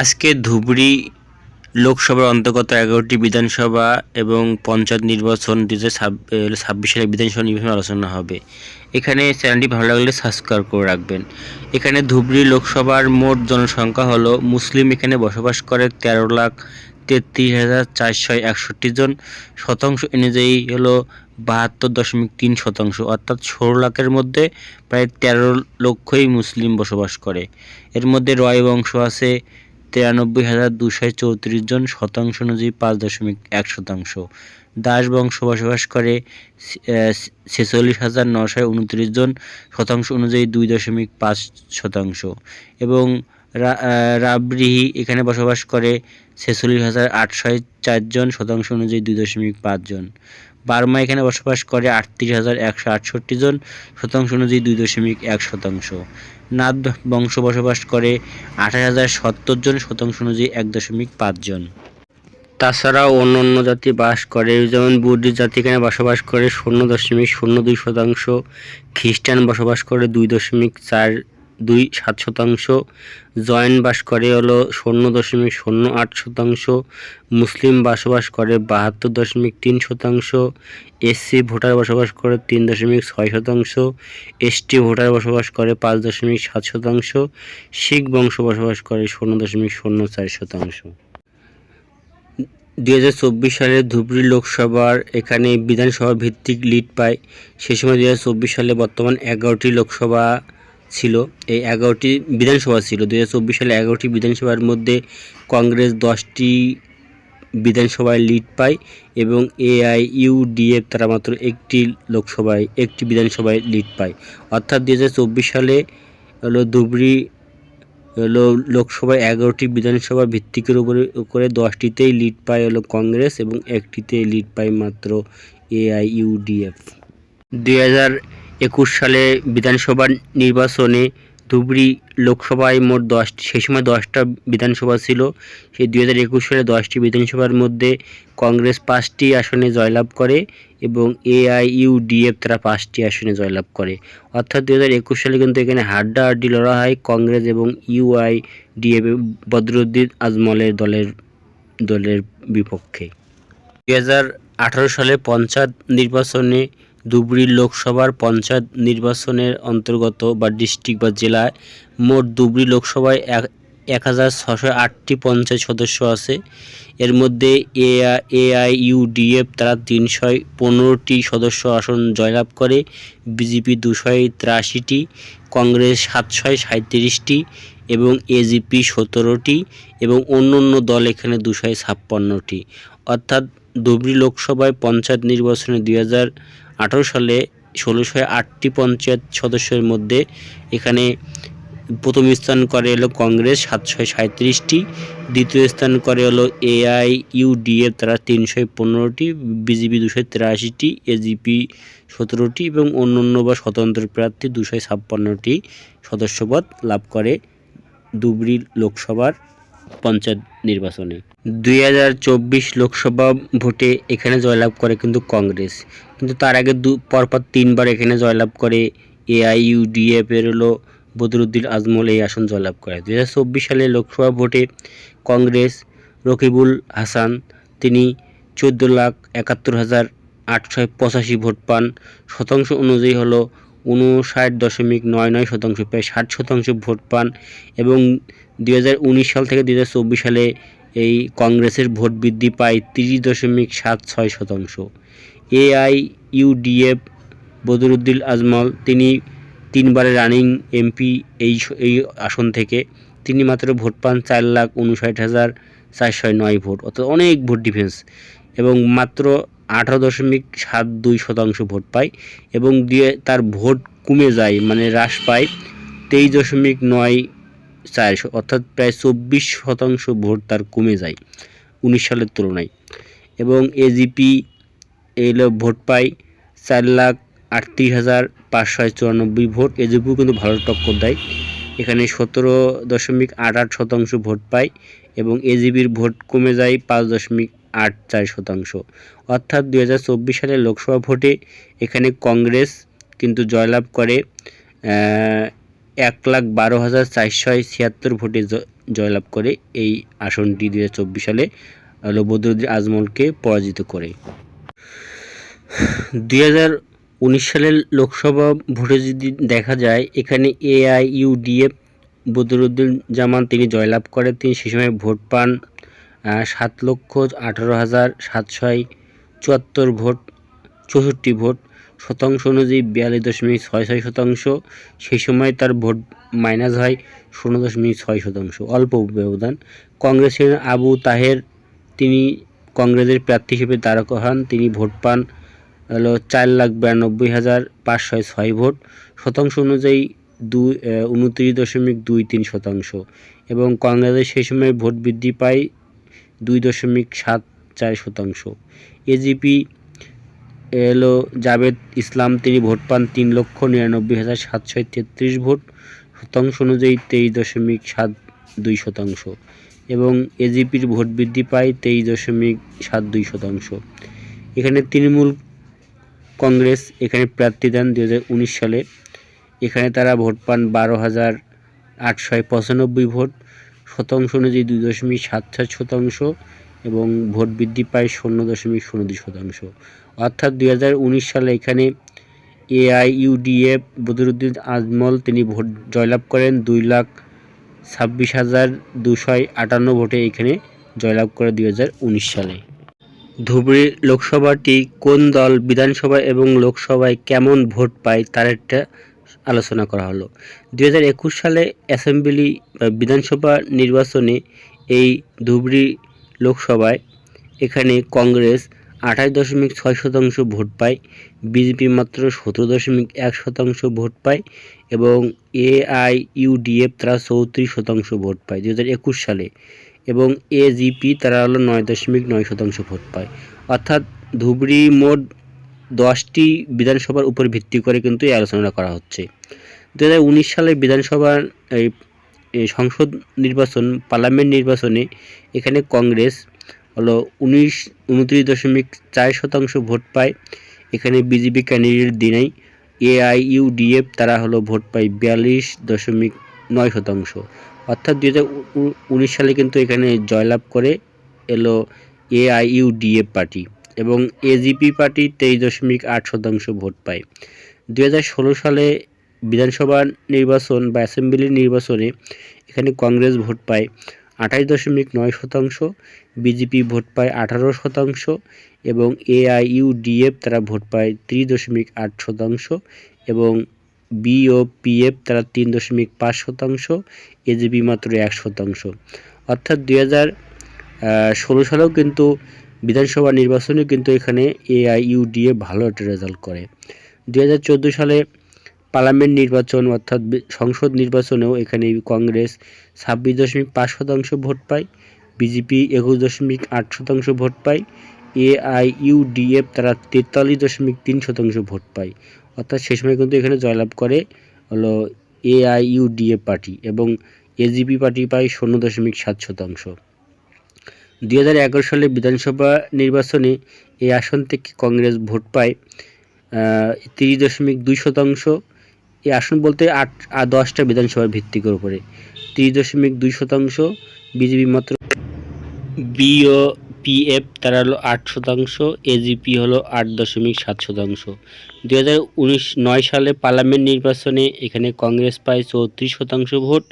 আজকে ধুবড়ি লোকসভার অন্তর্গত এগারোটি বিধানসভা এবং পঞ্চায়েত নির্বাচন দু হাজার ছাব্বিশ সালের বিধানসভা নির্বাচন আলোচনা হবে। এখানে চ্যানেলটি ভালো লাগলে সাবস্ক্রাইব করে রাখবেন। এখানে ধুবড়ি লোকসভার মোট জনসংখ্যা হলো, মুসলিম এখানে বসবাস করে তেরো লাখ তেত্রিশ হাজার চারশো একষট্টি জন। শতাংশ অনুযায়ী হলো বাহাত্তর দশমিক তিন শতাংশ, অর্থাৎ ষোলো লাখের মধ্যে প্রায় তেরো লক্ষই মুসলিম বসবাস করে। এর মধ্যে রয় বংশ আছে তিরানব্বই হাজার দুশো চৌত্রিশ জন শতাংশ অনুযায়ী পাঁচ দশমিক এক শতাংশ। দাস বংশ বসবাস করে ছেচল্লিশ হাজার নশো উনত্রিশ জন শতাংশ অনুযায়ী দুই দশমিক পাঁচ শতাংশ। এবং রাবরিহি এখানে বসবাস করে, ছেচল্লিশ হাজার আটশো চারজন শতাংশ অনুযায়ী দুই দশমিক পাঁচ জন। বার্মা এখানে বসবাস করে আটত্রিশ হাজার একশো আটষট্টি জন, শতাংশ অনুযায়ী দুই দশমিক এক শতাংশ। নাদ বংশ বসবাস করে আঠাশ হাজার সত্তর জন, শতাংশ অনুযায়ী এক দশমিক পাঁচ জন। তাছাড়াও অন্য অন্য জাতি বাস করে, যেমন বুদ্ধিস্ট জাতি এখানে বসবাস করে শূন্য দশমিক শূন্য দুই শতাংশ, খ্রিস্টান বসবাস করে দুই দশমিক চার দুই সাত শতাংশ। জৈন বাস করে হলো শূন্য দশমিক শূন্য আট শতাংশ। মুসলিম বসবাস করে বাহাত্তর দশমিক তিন শতাংশ। এসসি ভোটার বসবাস করে তিন দশমিক ছয় শতাংশ। এসটি ভোটার বসবাস করে পাঁচ দশমিক সাত শতাংশ। শিখ বংশ বসবাস করে শূন্য দশমিক শূন্য চার শতাংশ। দুই হাজার চব্বিশ সালে ধুবড়ী লোকসভার এখানে বিধানসভা ভিত্তিক লিড পায়। সে সময় দুই হাজার চব্বিশ সালে বর্তমান এগারোটি লোকসভা ছিল, এই এগারোটি বিধানসভা ছিল। দু হাজার চব্বিশ সালে এগারোটি বিধানসভার মধ্যে কংগ্রেস দশটি বিধানসভায় লিড পায় এবং এআইইউডিএফ তারা মাত্র একটি লোকসভায়, একটি বিধানসভায় লিড পায়। অর্থাৎ দু হাজার চব্বিশ সালে হলো ধুবড়ী হলো লোকসভায় এগারোটি বিধানসভা ভিত্তিকের উপরে করে দশটিতেই লিড পায় হলো কংগ্রেস এবং একটিতে লিড পায় মাত্র এআইইউডিএফ দুই হাজার একুশ সালে বিধানসভা নির্বাচনে ধুবড়ি লোকসভায় মোট দশটি সেই সময় দশটা বিধানসভা ছিল। সেই দুই হাজার একুশ সালে দশটি বিধানসভার মধ্যে কংগ্রেস পাঁচটি আসনে জয়লাভ করে এবং এআইইউডিএফ তারা পাঁচটি আসনে জয়লাভ করে। অর্থাৎ দুই হাজার একুশ সালে কিন্তু এখানে হাড্ডাহাড্ডি লড়া হয় কংগ্রেস এবং ইউআইডিএফ বদরুদ্দিন আজমলের দলের দলের বিপক্ষে। দুই হাজার আঠারো সালে পঞ্চায়েত নির্বাচনে ধুবড়ি লোকসভার পঞ্চায়েত নির্বাচনের অন্তর্গত বা ডিস্ট্রিক্ট বা জেলায় মোট ধুবড়ি লোকসভায় এক হাজার ছশো আটটি পঞ্চায়েত সদস্য আছে। এর মধ্যে এআইইউডিএফ তারা তিনশো পনেরোটি সদস্য আসন জয়লাভ করে, বিজেপি দুশো তিরাশিটি, কংগ্রেস সাতশো সাঁত্রিশটি এবং এজিপি সতেরোটি এবং অন্য অন্য দল এখানে দুশো ছাপ্পান্নটি। অর্থাৎ ধুবড়ি লোকসভায় পঞ্চায়েত নির্বাচনে দুই হাজার আঠারো সালে ষোলোশো আটটি পঞ্চায়েত সদস্যের মধ্যে এখানে প্রথম স্থান করে হলো কংগ্রেস সাতশো সাঁত্রিশটি দ্বিতীয় স্থান করে হলো এআই ইউডিএফ তারা তিনশো পনেরোটি। বিজেপি দুশো তিরাশিটি, এজিপি সতেরোটি এবং অন্য অন্য বা স্বতন্ত্র প্রার্থী দুশো ছাপ্পান্নটি সদস্যপদ লাভ করে ধুবড়ি লোকসভার পঞ্চায়েত নির্বাচনে। দুই হাজার চব্বিশ লোকসভা ভোটে এখানে জয়লাভ করে কিন্তু কংগ্রেস। কিন্তু তার আগে দু, পরপর তিনবার এখানে জয়লাভ করে এআইইউডিএফ এর হলো বদরুদ্দিন আজমল এই আসন জয়লাভ করে। দু হাজার চব্বিশ সালে লোকসভা ভোটে কংগ্রেস, রকিবুল হাসান, তিনি চোদ্দ লাখ একাত্তর হাজার আটশো পঁচাশি ভোট পান। শতাংশ অনুযায়ী হলো উনষাট দশমিক নয় নয় শতাংশ, প্রায় ষাট শতাংশ ভোট পান এবং দুই হাজার উনিশ সাল থেকে দুই হাজার চব্বিশ সালে এই কংগ্রেসের ভোট বৃদ্ধি পায় তিরিশ দশমিক সাত ছয় শতাংশ। এআই ইউডিএফ বদরুদ্দিন আজমল, তিনি তিনবারের রানিং এমপি এই এই আসন থেকে। তিনি মাত্র ভোট পান চার লাখ উনষাট হাজার চারশো নয় ভোট, অর্থাৎ অনেক ভোট ডিফেন্স। এবং মাত্র আঠারো দশমিক সাত দুই শতাংশ ভোট পায় এবং দিয়ে তার ভোট কমে যায় মানে হ্রাস পায় তেইশ দশমিক নয় চার, অর্থাৎ প্রায় চব্বিশ শতাংশ ভোট তার কমে যায় উনিশ সালের তুলনায়। এবং এজিপি এইগুলো ভোট পায় চার লাখ আটত্রিশ হাজার পাঁচশো চুরানব্বই ভোট। এজিপিও কিন্তু ভালো টক্কর দেয়। এখানে সতেরো দশমিক আট আট শতাংশ ভোট পায় এবং এজিবির ভোট কমে যায় পাঁচ দশমিক আট চার শতাংশ। অর্থাৎ দু হাজার চব্বিশ লোকসভা ভোটে এখানে কংগ্রেস কিন্তু জয়লাভ করে এক লাখ বারো হাজার চারশো ছিয়াত্তর ভোটে জয়লাভ করে এই আসনটি দু হাজার চব্বিশ সালে বদরুদ্দিন আজমলকে পরাজিত করে। দুই উনিশ সালের লোকসভা ভোটে যদি দেখা যায়, এখানে এআইইউডিএফ বদরুদ্দিন জামান তিনি জয়লাভ করেন। তিনি সে সময় ভোট পান সাত লক্ষ আঠারো হাজার সাতশো চুয়াত্তর ভোট, চৌষট্টি ভোট, শতাংশ অনুযায়ী বিয়াল্লিশ দশমিক ছয় ছয় শতাংশ। সেই সময় তার ভোট মাইনাস হয় শূন্য দশমিক ছয় শতাংশ, অল্প ব্যবধান। কংগ্রেসের আবু তাহের, তিনি কংগ্রেসের প্রার্থী হিসেবে তারকা হন। তিনি ভোট পান হলো চার লাখ বিরানব্বই হাজার পাঁচশো ছয় ভোট। শতাংশ অনুযায়ী দুই উনত্রিশ দশমিক দুই তিন শতাংশ। এবং কংগ্রেসের সেই সময় ভোট বৃদ্ধি পায় দুই দশমিক সাত চার শতাংশ। এজিপি এলো জাভেদ ইসলাম, তিনি ভোট পান তিন লক্ষ নিরানব্বই হাজার সাতশো তেত্রিশ ভোট। শতাংশ অনুযায়ী তেইশ দশমিক সাত দুই শতাংশ। এবং এজিপির ভোট বৃদ্ধি পায় তেইশ দশমিক সাত দুই শতাংশ। এখানে তৃণমূল কংগ্রেস এখানে প্রার্থী দেন দু হাজার উনিশ সালে। এখানে তারা ভোট পান বারো হাজার আটশো পঁচানব্বই ভোট। শতাংশ অনুযায়ী দুই দশমিক সাত সাত শতাংশ এবং ভোট বৃদ্ধি পায় শূন্য দশমিক শূন্য দুই শতাংশ। অর্থাৎ দুই হাজার উনিশ সালে এখানে এআইইউডিএফ বদরুদ্দিন আজমল, তিনি ভোট জয়লাভ করেন দুই লাখ ছাব্বিশ হাজার দুশো আটান্ন ভোটে এখানে জয়লাভ করে দুই হাজার উনিশ সালে। ধুবড়ী লোকসভাটি কোন দল, বিধানসভা এবং লোকসভায় কেমন ভোট পায় তার একটা আলোচনা করা হলো। দু হাজার একুশ সালে অ্যাসেম্বলি বা বিধানসভা নির্বাচনে এই ধুবড়ী লোকসভায় এখানে কংগ্রেস আঠাশ দশমিক ছয় শতাংশ ভোট পায়, বিজেপি মাত্র সতেরো দশমিক এক শতাংশ ভোট পায় এবং এআইইউডিএফ তারা চৌত্রিশ শতাংশ ভোট পায়। দু হাজার একুশ সালে এবং এজিপি তারা হলো নয় দশমিক নয় শতাংশ ভোট পায়। অর্থাৎ ধুবড়ি মোট দশটি বিধানসভার উপর ভিত্তি করে কিন্তু এই আলোচনা করা হচ্ছে। দু হাজার উনিশ সালে বিধানসভার এই সংসদ নির্বাচন, পার্লামেন্ট নির্বাচনে এখানে কংগ্রেস হলো উনিশ, উনত্রিশ দশমিক চার শতাংশ ভোট পায়। এখানে বিজেপি ক্যান্ডিডেট দিনাই এআইইউডিএফ তারা হলো ভোট পায় বিয়াল্লিশ দশমিক নয় শতাংশ। অর্থাৎ দু হাজার উনিশ সালে কিন্তু এখানে জয়লাভ করে এলো এআইইউডিএফ পার্টি এবং এজিপি পার্টি তেইশ দশমিক আট শতাংশ ভোট পায়। দু হাজার ষোলো সালে বিধানসভা নির্বাচন বা অ্যাসেম্বলি নির্বাচনে এখানে কংগ্রেস ভোট পায় আঠাশ দশমিক নয় শতাংশ, বিজেপি ভোট পায় আঠারো শতাংশ এবং এআইইউডিএফ তারা ভোট পায় ত্রিশ দশমিক আট শতাংশ এবং বিওপিএফ তারা তিন দশমিক পাঁচ শতাংশ এজিপি মাত্র এক শতাংশ। অর্থাৎ দুই হাজার ষোলো সালেও কিন্তু বিধানসভা নির্বাচনে কিন্তু এখানে এআইইউডিএফ ভালো একটা রেজাল্ট করে। দু হাজার চোদ্দ সালে পার্লামেন্ট নির্বাচন অর্থাৎ সংসদ নির্বাচনেও এখানে কংগ্রেস ছাব্বিশ দশমিক পাঁচ শতাংশ ভোট পায়, বিজেপি একুশ দশমিক আট শতাংশ ভোট পায় এআইইউডিএফ তারা তেতাল্লিশ দশমিক তিন শতাংশ ভোট পায়। অর্থাৎ সে সময় কিন্তু এখানে জয়লাভ করে হলো এআইইউডিএফ পার্টি এবং এজিপি পার্টি পায় শূন্য দশমিক সাত শতাংশ। দুই হাজার এগারো সালে বিধানসভা নির্বাচনে এই আসন থেকে কংগ্রেস ভোট পায় তিরিশ দশমিক দুই শতাংশ। এই আসন বলতে আট আর দশটা বিধানসভার ভিত্তিকের উপরে। তিরিশ দশমিক দুই শতাংশ বিজেপি মাত্র বিও পিএফ তারা হলো আট শতাংশ এজিপি হলো আট দশমিক সাত শতাংশ। দু হাজার নয় সালে পার্লামেন্ট নির্বাচনে এখানে কংগ্রেস পায় চৌত্রিশ শতাংশ ভোট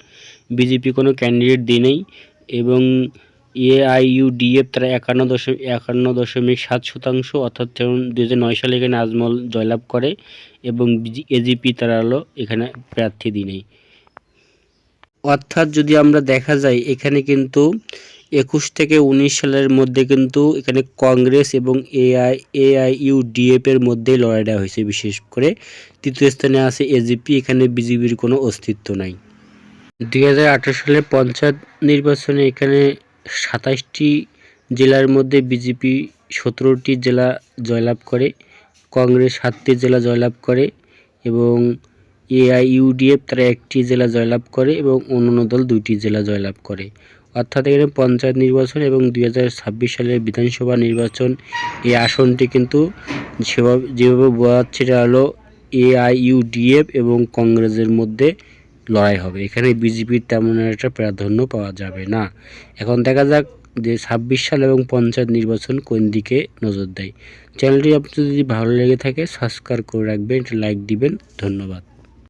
বিজেপি কোনো ক্যান্ডিডেট দিনেই এবং এআইইউডিএফ তারা একান্ন দশমিক একান্ন দশমিক সাত শতাংশ, অর্থাৎ যেমন দু নয় সালে এখানে আজমল জয়লাভ করে এবং এজিপি তারা হলো এখানে প্রার্থী দিনেই অর্থাৎ যদি আমরা দেখা যায়, এখানে কিন্তু একুশ থেকে উনিশ সালের মধ্যে কিন্তু এখানে কংগ্রেস এবং এআই এআইইউডিএফ এর মধ্যেই লড়াইটা হয়েছে। বিশেষ করে তৃতীয় স্থানে আছে এজিপি, এখানে বিজেপির কোনো অস্তিত্ব নাই। দুই হাজার আঠারো সালে পঞ্চায়েত নির্বাচনে এখানে সাতাশটি জেলার মধ্যে বিজেপি সতেরোটি জেলা জয়লাভ করে, কংগ্রেস সাতটি জেলা জয়লাভ করে এবং এআইইউডিএফ তারা একটি জেলা জয়লাভ করে এবং অন্যান্য দল দুইটি জেলা জয়লাভ করে। অর্থাৎ এখানে পঞ্চায়েত নির্বাচন এবং দুই হাজার ছাব্বিশ সালের বিধানসভা নির্বাচন। এই আসনটি কিন্তু সেভাবে যেভাবে বোঝা যাচ্ছে এটা হলো এআইইউডিএফ এবং কংগ্রেসের মধ্যে লড়াই হবে। এখানে বিজেপির তেমন একটা প্রাধান্য পাওয়া যাবে না। এখন দেখা যাক যে ছাব্বিশ সাল এবং পঞ্চায়েত নির্বাচন কোন দিকে নজর দেয়। চ্যানেলটি আপনার যদি ভালো লেগে থাকে সাবস্ক্রাইব করে রাখবেন লাইক দিবেন। ধন্যবাদ।